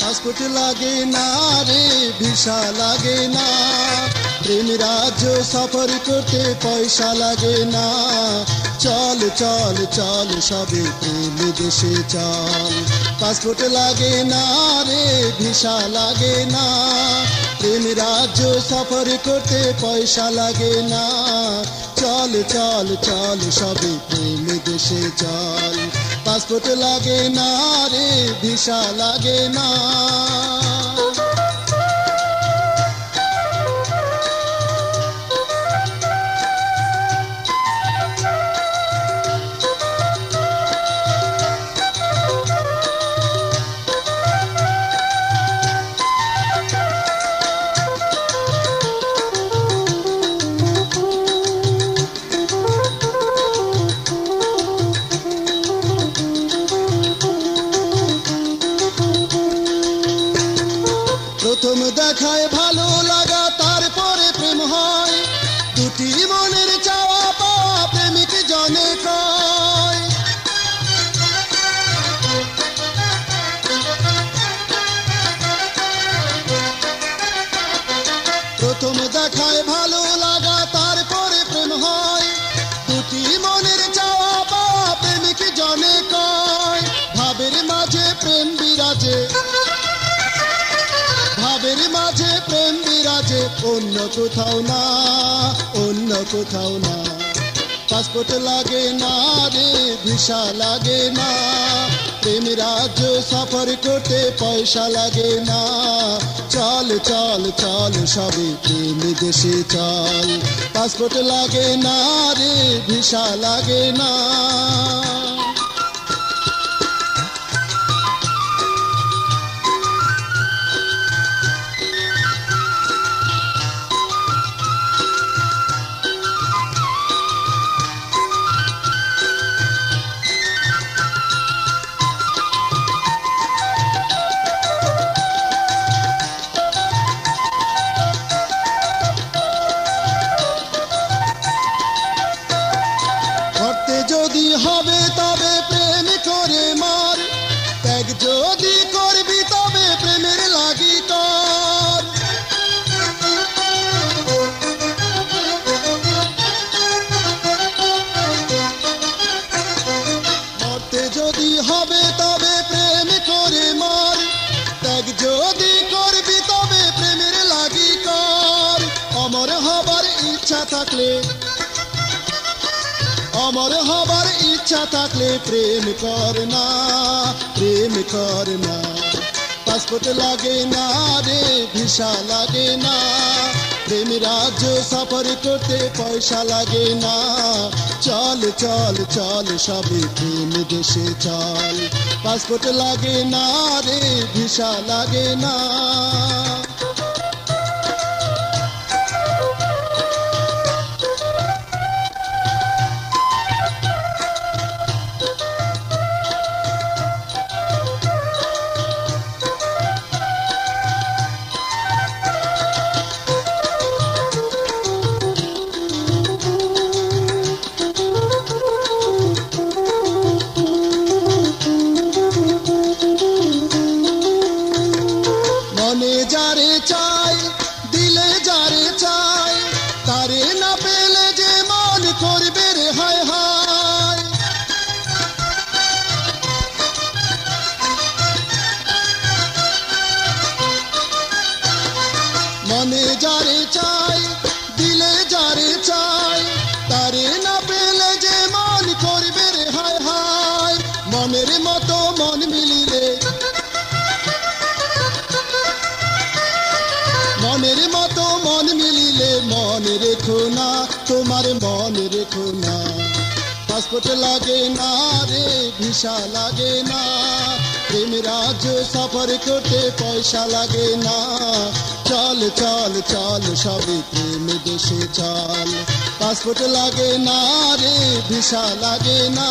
Passport লাগে না রে ভিসা লাগে না প্রেম রাজ্য সফর করতে পয়সা লাগে না। চল চল চল, সবে প্রেম দেশে চল। পাসপোর্ট লাগে না রে, ভিসা লাগে না। প্রেম রাজ্য সফর করতে পয়সা লাগে না। চল চল চল, সবে প্রেম দেশে চল। পাসপোর্ট লাগে না রে, ভিসা লাগে না। প্রথম দেখায় ভালো লাগা, তারপরে প্রেম হয়। দুটি মনের চাওয়া পাওয়া প্রেমিক জনে কয়। প্রথম দেখায় ভালো লাগা, তারপরে প্রেম হয়। দুটি মনের চাওয়া পাওয়া প্রেমিক জনে কয়। ভাবের মাঝে প্রেম বিরাজে। ভাবের মাঝে প্রেম বিরাজে, অন্য কোথাও না, অন্য কোথাও না। পাসপোর্ট লাগে না রে, ভিসা লাগে না। প্রেম রাজ্য সফর করতে পয়সা লাগে না। চল চল চল সবে প্রেম দেশে চল। পাসপোর্ট লাগে না রে, ভিসা লাগে না। যদি হবে তবে প্রেম করে মার। ত্যাগ যদি করবি তবে প্রেমের লাগি কর মরতে যদি হবে তবে প্রেম করে মর। ত্যাগ যদি করবি তবে প্রেমের লাগি কর অমর হবার ইচ্ছা থাকলে অমর হবার ইচ্ছা থাকলে প্রেম কর না, প্রেম কর না। পাসপোর্ট লাগে না রে, ভিসা লাগে না। প্রেম রাজ্য সফর করতে পয়সা লাগে না। চল চল চল, সবে প্রেম দেশে চল। পাসপোর্ট লাগে না রে, ভিসা লাগে না। মনে যারে চাই রেখো না, তোমার মন রেখো না। পাসপোর্ট লাগে না রে, ভিসা লাগে না। প্রেম রাজ্য সফর করতে পয়সা লাগে না। চল চল চল সবে প্রেম দেশে চল। পাসপোর্ট লাগে না রে, ভিসা লাগে না।